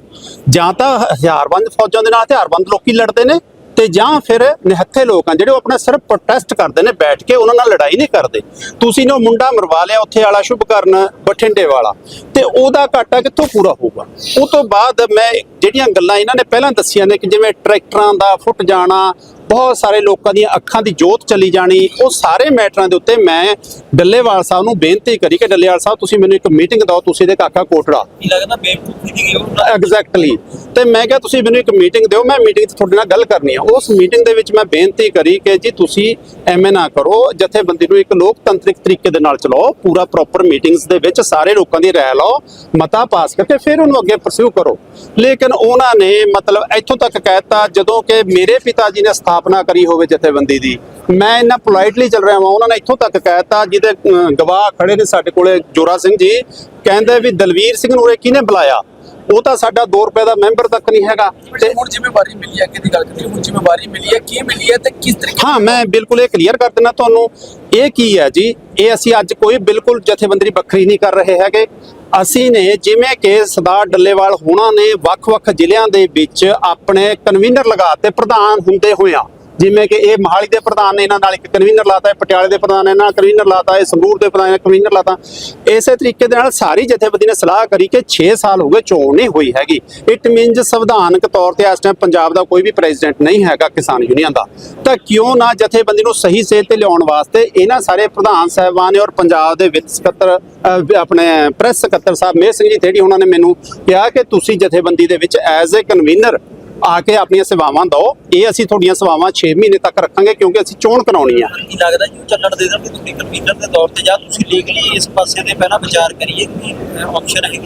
ਜਾਂ ਤਾਂ ਹਥਿਆਰਬੰਦ ਫੌਜਾਂ ਦੇ ਨਾਲ, ਹਥਿਆਰਬੰਦ ਲੋਕੀ ਲੜਦੇ ਨੇ ਤੇ ਜਾਂ ਫਿਰ ਨਿਹੱਥੇ ਲੋਕ ਆ ਜਿਹੜੇ ਉਹ ਆਪਣਾ ਸਿਰਫ ਪ੍ਰੋਟੈਸਟ ਕਰਦੇ ਨੇ, ਬੈਠ ਕੇ ਉਹਨਾਂ ਨਾਲ ਲੜਾਈ ਨਹੀਂ ਕਰਦੇ। ਤੁਸੀਂ ਨੇ ਉਹ ਮੁੰਡਾ ਮਰਵਾ ਲਿਆ ਉੱਥੇ ਵਾਲਾ, ਸ਼ੁਭ ਕਰਨ ਬਠਿੰਡੇ ਵਾਲਾ, ਤੇ ਉਹਦਾ ਘਾਟਾ ਕਿੱਥੋਂ ਪੂਰਾ ਹੋਊਗਾ? ਉਹ ਤੋਂ ਬਾਅਦ ਮੈਂ ਜਿਹੜੀਆਂ ਗੱਲਾਂ ਇਹਨਾਂ ਨੇ ਪਹਿਲਾਂ ਦੱਸੀਆਂ ਨੇ ਕਿ ਜਿਵੇਂ ਟਰੈਕਟਰਾਂ ਦਾ ਫੁੱਟ ਜਾਣਾ ਬਹੁਤ ਸਾਰੇ ਲੋਕਾਂ ਦੀਆਂ ਅੱਖਾਂ ਦੀ ਜੋਤ ਚਲੀ ਜਾਣੀ। ਉਹ ਸਾਰੇ ਮੈਟਰਾਂ ਦੇ ਉੱਤੇ ਮੈਂ ਡੱਲੇਵਾਲ ਸਾਹਿਬ ਨੂੰ ਬੇਨਤੀ ਕਰੀ ਕਿ ਡੱਲੇਵਾਲ ਸਾਹਿਬ ਤੁਸੀਂ ਮੈਨੂੰ ਇੱਕ ਮੀਟਿੰਗ ਦਿਓ ਤੁਸੀਂ ਦੇ ਕਾਕਾ ਕੋਟੜਾ। ਲੱਗਦਾ ਬੇਵਕੂਫੀ ਦੀ ਗਈ ਐਗਜ਼ੈਕਟਲੀ ਤੇ ਮੈਂ ਕਿਹਾ ਤੁਸੀਂ ਮੈਨੂੰ ਇੱਕ ਮੀਟਿੰਗ ਦਿਓ ਮੈਂ ਮੀਟਿੰਗ 'ਚ ਤੁਹਾਡੇ ਨਾਲ ਗੱਲ ਕਰਨੀ ਆ। ਉਸ ਮੀਟਿੰਗ ਦੇ ਵਿੱਚ ਮੈਂ ਬੇਨਤੀ ਕਰੀ ਕਿ ਜੀ ਤੁਸੀਂ ਐਵੇਂ ਨਾ ਕਰੋ ਜਥੇਬੰਦੀ ਨੂੰ ਇੱਕ ਲੋਕਤੰਤਰਿਕ ਤਰੀਕੇ ਦੇ ਨਾਲ ਚਲਾਓ ਪੂਰਾ ਪ੍ਰੋਪਰ ਮੀਟਿੰਗਸ ਦੇ ਵਿੱਚ ਸਾਰੇ ਲੋਕਾਂ ਦੀ ਰਾਏ ਲਓ ਮਤਾ ਪਾਸ ਕਰਕੇ ਫਿਰ ਉਹਨੂੰ ਅੱਗੇ ਪਰਸਿਊ ਕਰੋ। ਲੇਕਿਨ ਉਹਨਾਂ ਨੇ ਮਤਲਬ ਇੱਥੋਂ ਤੱਕ ਕਹਿਤਾ ਜਦੋਂ ਕਿ ਮੇਰੇ ਪਿਤਾ ਜੀ ਨੇ ਸਥਾਪਨਾ ਕਰੀ ਹੋਵੇ ਜਥੇਬੰਦੀ ਦੀ। ਮੈਂ ਇੰਨਾ ਪੋਲਾਈਟਲੀ ਚੱਲ ਰਿਹਾ ਹਾਂ ਉਹਨਾਂ ਨੇ ਇੱਥੋਂ ਤੱਕ ਕਹਿਤਾ ਜਿਹਦੇ ਗਵਾਹ ਖੜੇ ਨੇ ਸਾਡੇ ਕੋਲੇ ਜੋਰਾ ਸਿੰਘ ਜੀ ਕਹਿੰਦੇ ਵੀ ਦਲਵੀਰ ਸਿੰਘ ਨੂੰ ਉਰੇ ਕਿਹਨੇ ਬੁਲਾਇਆ? ਉਹ ਤਾਂ ਸਾਡਾ 2 ਰੁਪਏ ਦਾ ਮੈਂਬਰ ਤੱਕ ਨਹੀਂ ਹੈਗਾ। ਤੇ ਹੁਣ ਜ਼ਿੰਮੇਵਾਰੀ ਮਿਲੀ ਹੈ ਕਿਹਦੀ ਗੱਲ ਕਰੀਏ ਹੁਣ ਜ਼ਿੰਮੇਵਾਰੀ ਮਿਲੀ ਹੈ ਕੀ ਮਿਲੀ ਹੈ ਤੇ ਕਿਸ ਤਰੀਕੇ ਹਾਂ ਮੈਂ ਬਿਲਕੁਲ ਇਹ ਕਲੀਅਰ ਕਰ ਦਿੰਦਾ ਤੁਹਾਨੂੰ ਇਹ ਕੀ ਹੈ ਜੀ? ਇਹ ਅਸੀਂ ਅੱਜ ਕੋਈ ਬਿਲਕੁਲ ਜਥੇਬੰਦੀ ਵੱਖਰੀ ਨਹੀਂ ਕਰ ਰਹੇ ਹੈਗੇ। ਅਸੀਂ ਨੇ ਜਿਵੇਂ ਕਿ ਸਰਦਾਰ ਡੱਲੇਵਾਲ ਹੋਣਾ ਨੇ ਵੱਖ-ਵੱਖ ਜ਼ਿਲ੍ਹਿਆਂ ਦੇ ਵਿੱਚ ਆਪਣੇ ਕਨਵੀਨਰ ਲਗਾ ਲਗਾਤੇ ਪ੍ਰਧਾਨ ਹੁੰਦੇ ਹੋਇਆ ਜਿਵੇਂ ਕਿ ਇਹ ਮਹਾਲੀ ਦੇ ਪ੍ਰਧਾਨ ਨੇ ਇਹਨਾਂ ਨਾਲ ਇੱਕ ਕਨਵੀਨਰ ਲਾਤਾ ਹੈ ਪਟਿਆਲੇ ਦੇ ਪ੍ਰਧਾਨ ਨੇ ਇਹਨਾਂ ਨਾਲ ਕਨਵੀਨਰ ਲਾਤਾ ਹੈ ਸੰਗਰੂਰ ਦੇ ਪ੍ਰਧਾਨ ਨੇ ਕਨਵੀਨਰ ਲਾਤਾ। ਇਸੇ ਤਰੀਕੇ ਦੇ ਨਾਲ ਸਾਰੀ ਜਥੇਬੰਦੀ ਨੇ ਸਲਾਹ ਕਰੀ ਕਿ 6 ਸਾਲ ਹੋ ਗਏ ਚੋਣ ਨਹੀਂ ਹੋਈ ਹੈਗੀ। ਇਟ ਮੀਨਸ ਸੰਵਿਧਾਨਕ ਤੌਰ ਤੇ ਇਸ ਟਾਈਮ ਪੰਜਾਬ ਦਾ ਕੋਈ ਵੀ ਪ੍ਰੈਜ਼ੀਡੈਂਟ ਨਹੀਂ ਹੈਗਾ ਕਿਸਾਨ ਯੂਨੀਅਨ ਦਾ। ਤਾਂ ਕਿਉਂ ਨਾ ਜਥੇਬੰਦੀ ਨੂੰ ਸਹੀ ਸੇਧ ਤੇ ਲਿਆਉਣ ਵਾਸਤੇ ਇਹਨਾਂ ਸਾਰੇ ਪ੍ਰਧਾਨ ਸਾਹਿਬਾਨ ਨੇ ਔਰ ਪੰਜਾਬ ਦੇ ਵਿੱਤ ਸਕੱਤਰ ਆਪਣੇ ਪ੍ਰੈਸ ਸਕੱਤਰ ਸਾਹਿਬ ਮੇਰ ਸਿੰਘ ਜੀ ਥੇੜੀ ਉਹਨਾਂ ਨੇ ਮੈਨੂੰ ਕਿਹਾ ਕਿ ਤੁਸੀਂ ਜਥੇਬੰਦੀ ਦੇ ਵਿੱਚ ਐਜ਼ ਅ ਕਨਵੀਨਰ ਆ ਕੇ ਆਪਣੀਆਂ ਸੇਵਾਵਾਂ ਦਿਓ। ਇਹ ਅਸੀਂ ਤੁਹਾਡੀਆਂ ਸੇਵਾਵਾਂ 6 ਮਹੀਨੇ ਤੱਕ ਰੱਖਾਂਗੇ ਕਿਉਂਕਿ ਅਸੀਂ ਚੋਣ ਕਰਾਉਣੀ ਆ। ਕੀ ਲੱਗਦਾ ਜੀ ਉਹ ਚੱਲਣ ਦੇ ਦੇਣਗੇ ਤੁਸੀਂ ਕਨਵੀਨਰ ਦੇ ਤੌਰ ਤੇ ਜਾਂ ਤੁਸੀਂ ਲੀਗਲੀ ਇਸ ਪਾਸੇ ਤੇ ਪਹਿਲਾਂ ਵਿਚਾਰ ਕਰੀਏ ਕਿ ਆਪਸ਼ਨ ਜੀ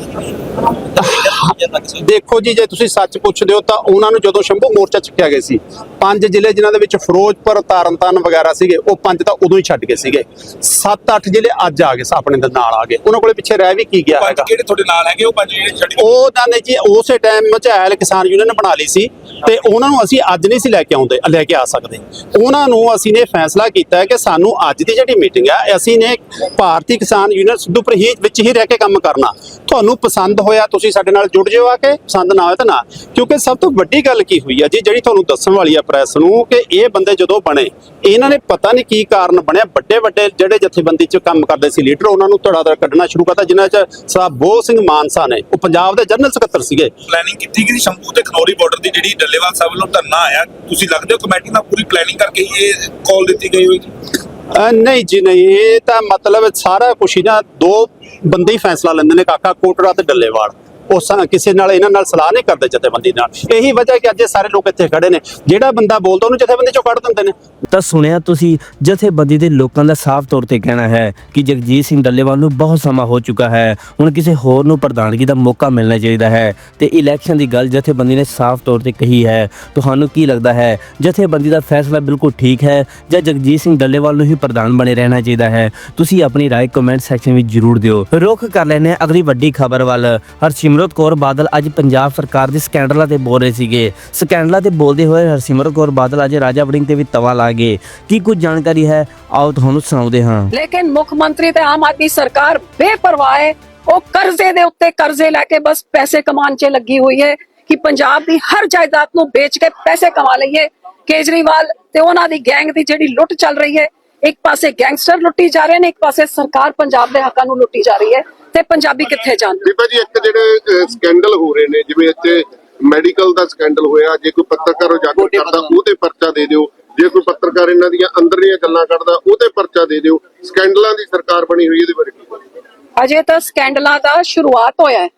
ਤੱਕ ਦੇਖੋ ਜੀ ਜੇ ਤੁਸੀਂ ਸੱਚ ਪੁੱਛਦੇ ਹੋ ਤਾਂ ਉਹਨਾਂ ਨੂੰ ਜਦੋਂ ਸ਼ੰਭੂ ਮੋਰਚਾ ਚੱਕਿਆ ਗਿਆ ਸੀ ਪੰਜ ਜ਼ਿਲ੍ਹੇ ਜਿਨ੍ਹਾਂ ਦੇ ਵਿੱਚ ਫਿਰੋਜ਼ਪੁਰ ਤਰਨਤਾਰਨ ਵਗੈਰਾ ਸੀਗੇ ਉਹ ਪੰਜ ਤਾਂ ਉਦੋਂ ਹੀ ਛੱਡ ਗਏ ਸੀਗੇ। 7-8 ਜ਼ਿਲ੍ਹੇ ਅੱਜ ਆ ਗਏ ਆਪਣੇ ਦੇ ਨਾਲ ਆ ਗਏ। ਉਹਨਾਂ ਕੋਲੇ ਪਿੱਛੇ ਰਹਿ ਵੀ ਕੀ ਗਿਆ ਹੈਗਾ? ਕਿਹੜੇ ਤੁਹਾਡੇ ਨਾਲ ਹੈਗੇ ਉਹ ਪੰਜ ਜਿਹੜੇ ਛੱਡ ਉਹਨਾਂ ਨੇ ਜੀ ਉਸੇ ਟਾਈਮ ਮਝੈਲ ਕਿਸਾਨ ਯੂਨੀਅਨ ਨੇ ਬਣਾ ਲਈ ਸੀ। ਤੇ ਉਹਨਾਂ ਨੂੰ ਅਸੀਂ ਅੱਜ ਨਹੀਂ ਸੀ ਲੈ ਕੇ ਆਉਂਦੇ, ਲੈ ਕੇ ਆ ਸਕਦੇ। ਉਹਨਾਂ ਨੂੰ ਅਸੀਂ ਨੇ ਫੈਸਲਾ ਕੀਤਾ ਹੈ ਕਿ ਸਾਨੂੰ ਅੱਜ ਦੀ ਜਿਹੜੀ ਮੀਟਿੰਗ ਆ ਅਸੀਂ ਨੇ ਭਾਰਤੀ ਕਿਸਾਨ ਯੂਨੀਅਨ ਸਿੱਧੂਪੁਰ ਹੀ ਵਿੱਚ ਹੀ ਰਹਿ ਕੇ ਕੰਮ ਕਰਨਾ। ਤੁਹਾਨੂੰ ਪਸੰਦ ਹੋਇਆ, ਤੁਸੀਂ ਸਾਡੇ ਨਾਲ ਜੁੜ ਜਿਓ ਆ ਕੇ, ਪਸੰਦ ਨਾ ਹੋਇਆ ਤਾਂ ਨਾ। ਕਿਉਂਕਿ ਸਭ ਤੋਂ ਵੱਡੀ ਗੱਲ ਕੀ ਹੋਈ ਆ ਜੀ, ਜਿਹੜੀ ਤੁਹਾਨੂੰ ਦੱਸਣ ਵਾਲੀ ਆ ਪ੍ਰੈਸ ਨੂੰ ਕਿ ਇਹ ਬੰਦੇ ਜਦੋਂ ਬਣੇ, ਇਹਨਾਂ ਨੇ ਪਤਾ ਨਹੀਂ ਕੀ ਕਾਰਨ ਬਣਿਆ। ਵੱਡੇ ਵੱਡੇ ਜਿਹੜੇ ਜਥੇਬੰਦੀ 'ਚ ਕੰਮ ਕਰਦੇ ਸੀ ਲੀਡਰ, ਉਹਨਾਂ ਨੂੰ ਧੜਾ ਧੜ ਕੱਢਣਾ ਸ਼ੁਰੂ ਕਰਤਾ, ਜਿਨ੍ਹਾਂ 'ਚ ਸਾਹਿਬ ਬੋਧ ਸਿੰਘ ਮਾਨਸਾ ਨੇ। ਉਹ ਪੰਜਾਬ ਦੇ ਜਨਰਲ ਸਕੱਤਰ ਸੀਗੇ। ਪਲੈਨਿੰਗ ਕੀਤੀ ਕਿ ਸ਼ੰਭੂ ਤੇ ਖਨੌਰੀ ਬਾਰਡਰ ਦੀ ਜਿਹੜੀ ਡੱਲੇਵਾਲ ਸਾਹਿਬ ਵੱਲੋਂ ਧਰਨਾ ਆਇਆ, ਤੁਸੀਂ ਲੱਗਦੇ ਹੋ ਕਮੇਟੀ ਨਾਲ ਪੂਰੀ ਪਲੈਨਿੰਗ ਕਰਕੇ ਹੀ ਇਹ ਕਾਲ ਦਿੱਤੀ ਗਈ ਹੋਈ ਨਹੀਂ ਜੀ, ਨਹੀਂ, ਇਹ ਤਾਂ ਮਤਲਬ ਸਾਰਾ ਕੁਛ ਹੀ ਨਾ, ਦੋ ਬੰਦੇ ਹੀ ਫੈਸਲਾ ਲੈਂਦੇ ਨੇ ਕਾਕਾ ਕੋਟੜਾ ਤੇ ਡੱਲੇਵਾਲ। ਉਹ ਸਾ- ਕਿਸੇ ਨਾਲ ਇਹਨਾਂ ਨਾਲ ਸਲਾਹ ਨਹੀਂ ਕਰਦੇ ਜਥੇਬੰਦੀ ਨਾਲ ਇਹੀ ਵਜ੍ਹਾ ਕਿ ਅੱਜ ਇਹ ਸਾਰੇ ਲੋਕ ਇੱਥੇ ਖੜੇ ਨੇ ਜਿਹੜਾ ਬੰਦਾ ਬੋਲਦਾ ਉਹਨੂੰ ਜਥੇਬੰਦੀ ਚੋਂ ਕੱਢ ਦਿੰਦੇ ਨੇ ਤਾਂ ਸੁਣਿਆ ਤੁਸੀਂ ਜਥੇਬੰਦੀ ਦੇ ਲੋਕਾਂ ਦਾ ਸਾਫ਼ ਤੌਰ ਤੇ ਕਹਿਣਾ ਹੈ ਕਿ ਜਗਜੀਤ ਸਿੰਘ ਡੱਲੇਵਾਲ ਨੂੰ ਬਹੁਤ ਸਮਾਂ ਹੋ ਚੁੱਕਾ ਹੈ ਹੁਣ ਕਿਸੇ ਹੋਰ ਨੂੰ ਪ੍ਰਧਾਨਗੀ ਦਾ ਮੌਕਾ ਮਿਲਣਾ ਚਾਹੀਦਾ ਹੈ ਤੇ ਇਲੈਕਸ਼ਨ ਦੀ ਗੱਲ ਜਥੇਬੰਦੀ ਨੇ ਸਾਫ਼ ਤੌਰ ਤੇ ਕਹੀ ਹੈ ਤੁਹਾਨੂੰ ਕੀ ਲੱਗਦਾ ਹੈ ਜਥੇਬੰਦੀ ਦਾ ਫੈਸਲਾ ਬਿਲਕੁਲ ਠੀਕ ਹੈ ਜਾਂ ਜਗਜੀਤ ਸਿੰਘ ਡੱਲੇਵਾਲ ਨੂੰ ਹੀ ਪ੍ਰਧਾਨ ਬਣੇ ਰਹਿਣਾ ਚਾਹੀਦਾ ਹੈ ਤੁਸੀਂ ਆਪਣੀ رائے ਕਮੈਂਟ ਸੈਕਸ਼ਨ ਵਿੱਚ ਜਰੂਰ ਦਿਓ ਰੁਖ ਕਰ ਲੈਣੇ ਹਾਂ ਅਗਲੀ ਵੱਡੀ ਖਬਰ ਵੱਲ ਹਰਸਿਮਰਤ ਕੌਰ ਬਾਦਲ ਅੱਜ ਪੰਜਾਬ ਸਰਕਾਰ ਦੇ ਸਕੈਂਡਲਾਂ ਤੇ ਬੋਲ ਰਹੇ ਸੀਗੇ। ਸਕੈਂਡਲਾਂ ਤੇ ਬੋਲਦੇ ਹੋਏ ਹਰਸਿਮਰਤ ਕੌਰ ਬਾਦਲ ਅੱਜ ਰਾਜਾ ਵੜਿੰਗ ਤੇ ਵੀ ਤਵਾ ਲਾ ਗਏ। ਕੀ ਕੁਝ ਜਾਣਕਾਰੀ ਹੈ? ਆਓ ਤੁਹਾਨੂੰ ਸੁਣਾਉਂਦੇ ਹਾਂ। ਲੇਕਿਨ ਮੁੱਖ ਮੰਤਰੀ ਤੇ ਆਮ ਆਦਮੀ ਸਰਕਾਰ ਬੇਪਰਵਾਹ ਹੈ। ਉਹ ਕਰਜ਼ੇ ਦੇ ਉੱਤੇ ਕਰਜ਼ੇ ਲੈ ਕੇ ਬਸ ਪੈਸੇ ਕਮਾਉਣ 'ਚ ਲੱਗੀ ਹੋਈ ਹੈ ਕਿ ਪੰਜਾਬ ਦੀ ਹਰ ਜਾਇਦਾਦ ਨੂੰ ਵੇਚ ਕੇ ਪੈਸੇ ਕਮਾ ਲਈਏ। ਕੇਜਰੀਵਾਲ ਤੇ ਉਹਨਾਂ ਦੀ ਗੈਂਗ ਦੀ ਜਿਹੜੀ ਲੁੱਟ ਚੱਲ ਰਹੀ ਹੈ, ਇੱਕ ਪਾਸੇ ਗੈਂਗਸਟਰ ਲੁੱਟੀ ਜਾ ਰਹੇ ਨੇ, ਇੱਕ ਪਾਸੇ ਸਰਕਾਰ ਪੰਜਾਬ ਦੇ ਹੱਕਾਂ ਨੂੰ ਲੁੱਟੀ ਜਾ ਰਹੀ ਹੈ। ਤੇ ਪੰਜਾਬੀ ਕਿੱਥੇ ਜਾਣ? ਬੀਬਾ ਜੀ ਇੱਕ ਜਿਹੜੇ ਸਕੈਂਡਲ ਹੋ ਰਹੇ ਨੇ ਜਿਵੇਂ ਇੱਥੇ ਮੈਡੀਕਲ ਦਾ ਸਕੈਂਡਲ ਹੋਇਆ ਜੇ ਕੋਈ ਪੱਤਰਕਾਰ ਉਜਾਗਰ ਕਰਦਾ ਉਹਤੇ ਪਰਚਾ ਦੇ ਦਿਓ। ਜੇ ਕੋਈ ਪੱਤਰਕਾਰ ਇਹਨਾਂ ਦੀਆਂ ਅੰਦਰਲੀਆਂ ਗੱਲਾਂ ਕੱਢਦਾ ਉਹਤੇ ਪਰਚਾ ਦੇ ਦਿਓ। ਸਕੈਂਡਲਾਂ ਦੀ ਸਰਕਾਰ ਬਣੀ ਹੋਈ ਇਹਦੇ ਬਾਰੇ? ਅਜੇ ਤਾਂ ਸਕੈਂਡਲਾਂ ਦਾ ਸ਼ੁਰੂਆਤ ਹੋਇਆ ਹੈ।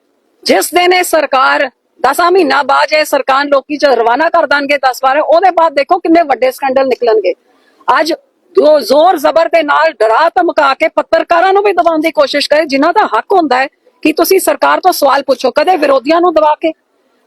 ਜਿਸ ਦਿਨ ਇਹ ਸਰਕਾਰ 10 ਮਹੀਨਾ ਬਾਅਦ ਇਹ ਸਰਕਾਰ ਲੋਕੀ ਚ ਰਵਾਨਾ ਕਰ ਦੇਣਗੇ 10 ਵਾਰ ਉਹਦੇ ਬਾਅਦ ਦੇਖੋ ਕਿੰਨੇ ਵੱਡੇ ਸਕੈਂਡਲ ਨਿਕਲਣਗੇ। ਅੱਜ ਦੋ ਜ਼ੋਰ ਜ਼ਬਰ ਦੇ ਨਾਲ ਡਰਾ ਧਮਕਾ ਕੇ ਪੱਤਰਕਾਰਾਂ ਨੂੰ ਵੀ ਦਬਾਉਣ ਦੀ ਕੋਸ਼ਿਸ਼ ਕਰੇ, ਜਿਨ੍ਹਾਂ ਦਾ ਹੱਕ ਹੁੰਦਾ ਹੈ ਕਿ ਤੁਸੀਂ ਸਰਕਾਰ ਤੋਂ ਸਵਾਲ ਪੁੱਛੋ, ਕਦੇ ਵਿਰੋਧੀਆਂ ਨੂੰ ਦਬਾ ਕੇ,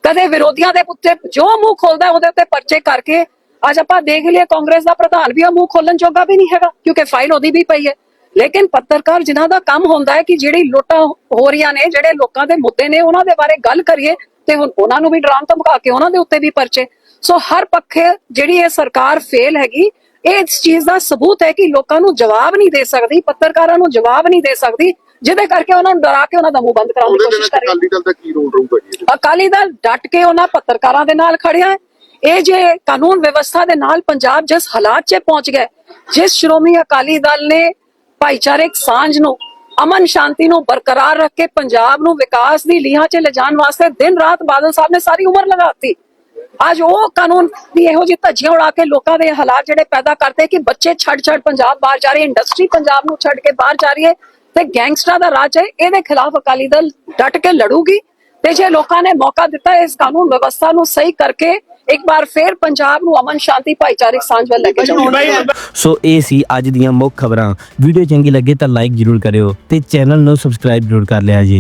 ਕਦੇ ਵਿਰੋਧੀਆਂ ਦੇ ਉੱਤੇ ਜੋ ਮੂੰਹ ਖੋਲਦਾ ਉਹਦੇ ਉੱਤੇ ਪਰਚੇ ਕਰਕੇ ਅੱਜ ਆਪਾਂ ਦੇਖ ਲਿਆ ਕਾਂਗਰਸ ਦਾ ਪ੍ਰਧਾਨ ਵੀ ਉਹ ਮੂੰਹ ਖੋਲਣ ਜੋਗਾ ਵੀ ਨਹੀਂ ਹੈਗਾ, ਕਿਉਂਕਿ ਫਾਈਲ ਉਹਦੀ ਵੀ ਪਈ ਹੈ। ਲੇਕਿਨ ਪੱਤਰਕਾਰ ਜਿਨ੍ਹਾਂ ਦਾ ਕੰਮ ਹੁੰਦਾ ਹੈ ਕਿ ਜਿਹੜੀ ਲੁੱਟਾਂ ਹੋ ਰਹੀਆਂ ਨੇ, ਜਿਹੜੇ ਲੋਕਾਂ ਦੇ ਮੁੱਦੇ ਨੇ, ਉਹਨਾਂ ਦੇ ਬਾਰੇ ਗੱਲ ਕਰੀਏ ਤੇ ਹੁਣ ਉਹਨਾਂ ਨੂੰ ਵੀ ਡਰਾਮ ਧਮਕਾ ਕੇ ਉਹਨਾਂ ਦੇ ਉੱਤੇ ਵੀ ਪਰਚੇ। ਸੋ ਹਰ ਪੱਖੇ ਜਿਹੜੀ ਇਹ ਸਰਕਾਰ ਫੇਲ ਹੈਗੀ ਇਹ ਇਸ ਚੀਜ਼ ਦਾ ਸਬੂਤ ਹੈ ਕਿ ਲੋਕਾਂ ਨੂੰ ਜਵਾਬ ਨਹੀਂ ਦੇ ਸਕਦੀ ਪੱਤਰਕਾਰਾਂ ਨੂੰ ਜਵਾਬ ਨਹੀਂ ਦੇ ਸਕਦੀ ਜਿਹਦੇ ਕਰਕੇ ਉਹਨਾਂ ਨੂੰ ਡਰਾ ਕੇ ਉਹਨਾਂ ਦਾ ਮੂੰਹ ਬੰਦ ਕਰਾਉਣ ਦੀ ਕੋਸ਼ਿਸ਼ ਕਰ ਰਹੀ ਹੈ ਅਕਾਲੀ ਦਲ ਦਾ ਕੀ ਰੋਲ ਰਹੂਗਾ ਜੀ? ਅਕਾਲੀ ਦਲ ਡਟ ਕੇ ਉਹਨਾਂ ਪੱਤਰਕਾਰਾਂ ਦੇ ਨਾਲ ਖੜਿਆ ਹੈ। ਇਹ ਜੇ ਕਾਨੂੰਨ ਵਿਵਸਥਾ ਦੇ ਨਾਲ ਪੰਜਾਬ ਜਿਸ ਹਾਲਾਤ 'ਚ ਪਹੁੰਚ ਗਏ ਜਿਸ ਸ਼੍ਰੋਮਣੀ ਅਕਾਲੀ ਦਲ ਨੇ ਭਾਈਚਾਰਕ ਸਾਂਝ ਨੂੰ ਅਮਨ ਸ਼ਾਂਤੀ ਨੂੰ ਬਰਕਰਾਰ ਰੱਖ ਕੇ ਪੰਜਾਬ ਨੂੰ ਵਿਕਾਸ ਦੀ ਲੀਹਾਂ 'ਚ ਲਿਜਾਣ ਵਾਸਤੇ ਦਿਨ ਰਾਤ ਬਾਦਲ ਸਾਹਿਬ ਨੇ ਸਾਰੀ ਉਮਰ ਲਗਾਤੀ ਅੱਜ ਉਹ ਕਾਨੂੰਨ ਦੀ ਇਹੋ ਜਿਹੀ ਧੱਜੀਆਂ ਉਡਾ ਕੇ ਲੋਕਾਂ ਦੇ ਹਾਲਾਤ ਜਿਹੜੇ ਪੈਦਾ ਕਰਤੇ ਕਿ ਬੱਚੇ ਛੱਡ ਛੱਡ ਪੰਜਾਬ ਬਾਹਰ ਜਾ ਰਹੇ ਇੰਡਸਟਰੀ ਪੰਜਾਬ ਨੂੰ ਛੱਡ ਕੇ ਬਾਹਰ ਜਾ ਰਹੀ ਹੈ ਤੇ ਗੈਂਗਸਟਰਾਂ ਦਾ ਰਾਜ ਹੈ ਇਹਦੇ ਖਿਲਾਫ ਅਕਾਲੀ ਦਲ ਡਟ ਕੇ ਲੜੂਗੀ ਤੇ ਜੇ ਲੋਕਾਂ ਨੇ ਮੌਕਾ ਦਿੱਤਾ ਇਸ ਕਾਨੂੰਨ ਵਿਵਸਥਾ ਨੂੰ ਸਹੀ ਕਰਕੇ ਇੱਕ ਵਾਰ ਫੇਰ ਪੰਜਾਬ ਨੂੰ ਅਮਨ ਸ਼ਾਂਤੀ ਭਾਈਚਾਰਕ ਸਾਂਝ ਵੱਲ ਲੈ ਕੇ ਜਾਊਗੀ। ਸੋ ਇਹ ਸੀ ਅੱਜ ਦੀਆਂ ਮੁੱਖ ਖਬਰਾਂ। ਵੀਡੀਓ ਚੰਗੀ ਲੱਗੇ ਤਾਂ ਲਾਈਕ ਜ਼ਰੂਰ ਕਰਿਓ ਤੇ ਚੈਨਲ ਨੂੰ ਸਬਸਕ੍ਰਾਈਬ ਜ਼ਰੂਰ ਕਰ ਲਿਆ ਜੀ।